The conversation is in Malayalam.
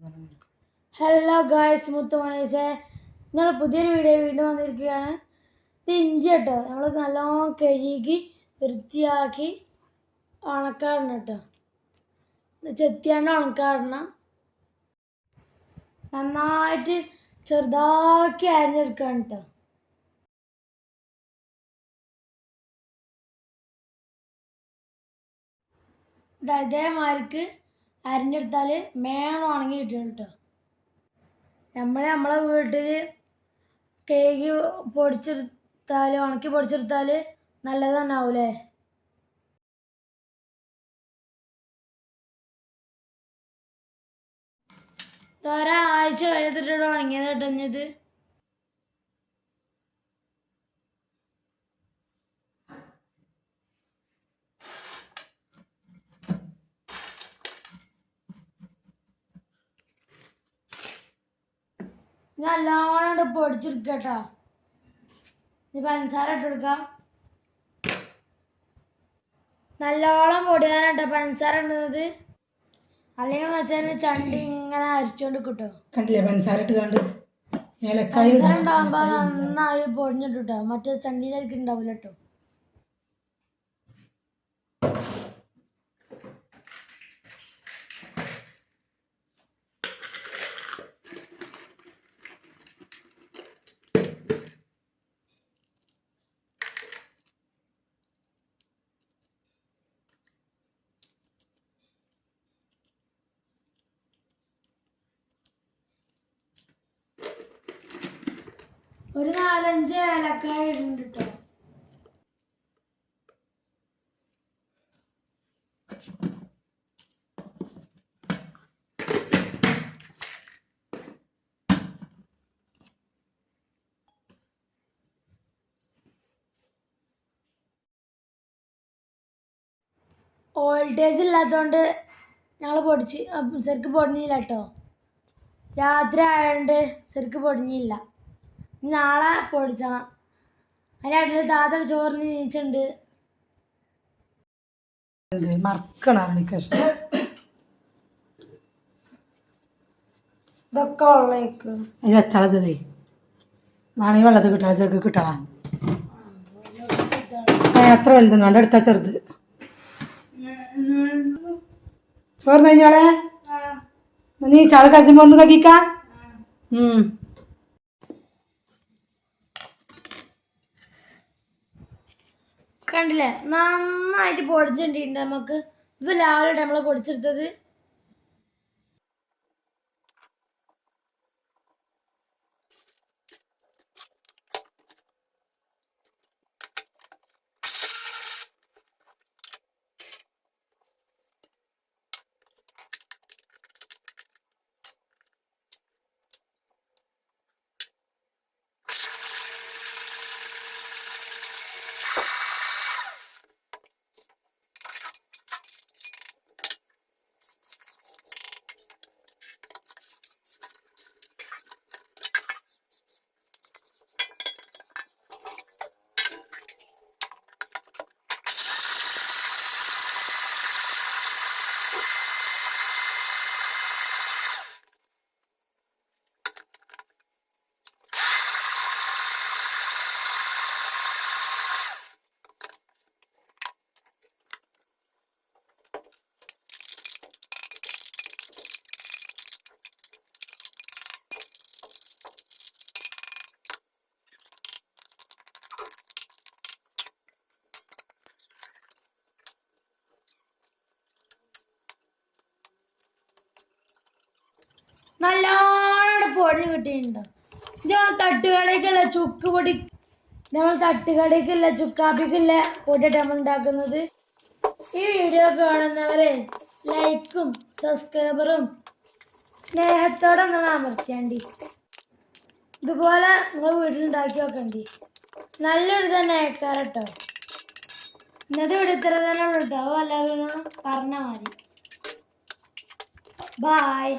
ഹലോ ഗായ്സ് മുത്തു മുത്തുമണീസെ. നിങ്ങളുടെ പുതിയൊരു വീഡിയോ വീണ്ടും വന്നിരിക്കുകയാണ്. ഇത് ഇഞ്ചി കേട്ടോ. നമ്മൾ നല്ലോണം കഴുകി വൃത്തിയാക്കി ഉണക്കാടണം കേട്ടോ. ചെത്തിയാണ്ട് ഉണക്കാടണം നന്നായിട്ട് ചെറുതാക്കി അരിഞ്ഞെടുക്കണം കേട്ടോ. ഇത് ഇതേമാതിരിക്ക് അരിഞ്ഞെടുത്താൽ മേണം ഉണങ്ങി കിട്ടും കേട്ടോ. നമ്മൾ നമ്മളെ വീട്ടിൽ കേക്ക് പൊടിച്ചെടുത്താൽ ഉണക്കി പൊടിച്ചെടുത്താൽ നല്ലത് തന്നെ ആവൂലേ ഒരാഴ്ച കഴിഞ്ഞിട്ട് ഉണങ്ങിയത് കേട്ടഞ്ഞത് നല്ലോണം പൊടിച്ചെടുക്കട്ടോ ഇനി പഞ്ചസാര ഇട്ടെടുക്കാം നല്ലോണം പൊടിയാനാട്ടോ പഞ്ചസാര ഇടുന്നത്. അല്ലെങ്കിൽ വെച്ചാൽ ചണ്ടി ഇങ്ങനെ അരിച്ചോണ്ട് കിട്ടോ. കണ്ടില്ലേ പഞ്ചസാര ഇട്ടുകൊണ്ട്? പഞ്ചസാര ഉണ്ടാകുമ്പോ നന്നായി പൊടിഞ്ഞിട്ടോ മറ്റേ ചണ്ടീലേക്ക് ഉണ്ടാവില്ല കേട്ടോ ഒരു നാലഞ്ച് ഏലക്കായ ഇടുന്നുണ്ട് കേട്ടോ വോൾട്ടേജ് ഇല്ലാത്തതുകൊണ്ട് ഞങ്ങൾ പൊടിച്ച് ശരിക്ക് പൊടിഞ്ഞില്ല കേട്ടോ രാത്രി ആയതുകൊണ്ട് ശരിക്ക് പൊടിഞ്ഞില്ല. നാളെ പൊടിച്ചണം. അതിന്റെ ഇടയിൽ താത്ത ചോറിന് നീച്ചുണ്ട്. മറക്കണം അവനിക്ക് ഇതൊക്കെ ഉള്ളേക്ക്. അതിന് വെച്ചാളതേ വേണമെങ്കിൽ വെള്ളത്തിൽ കിട്ടണം. ചെറുക്ക് കിട്ടണം. എത്ര വലുതൊന്നും വേണ്ട. എടുത്താ ചെറുത്. ചോറ് കഴിഞ്ഞോളെ നീ ചാള കച്ചുമ്പോ ഒന്ന് കക്കിക്ക? കണ്ടില്ലേ? നന്നായിട്ട് പൊടിച്ചിട്ടുണ്ട് നമുക്ക്. ഇപ്പൊ രാവിലെ നമ്മൾ പൊടിച്ചെടുത്തത്. നല്ലോണം പൊടി കിട്ടിയിട്ടുണ്ട്. ഇത് നമ്മൾ തട്ടുകടയ്ക്കല്ല ചുക്ക് പൊടി നമ്മൾ തട്ടുകടയ്ക്കല്ല ചുക്കാപ്പിക്കല്ല പൊടിയിട്ട് നമ്മൾ ഉണ്ടാക്കുന്നത്. ഈ വീഡിയോ കാണുന്നവരെ ലൈക്കും സബ്സ്ക്രൈബറും സ്നേഹത്തോടെ നിങ്ങൾ അമർത്തിയാണ്ടി. ഇതുപോലെ നിങ്ങൾ വീട്ടിലുണ്ടാക്കി വെക്കണ്ടി. നല്ലൊരു തന്നെ അയക്കാറട്ടോ ഇന്നത്തെ ഇവിടെ ഇത്ര തന്നെ ഉള്ളൂ കേട്ടോ എല്ലാവരും പറഞ്ഞാൽ മതി. ബായ്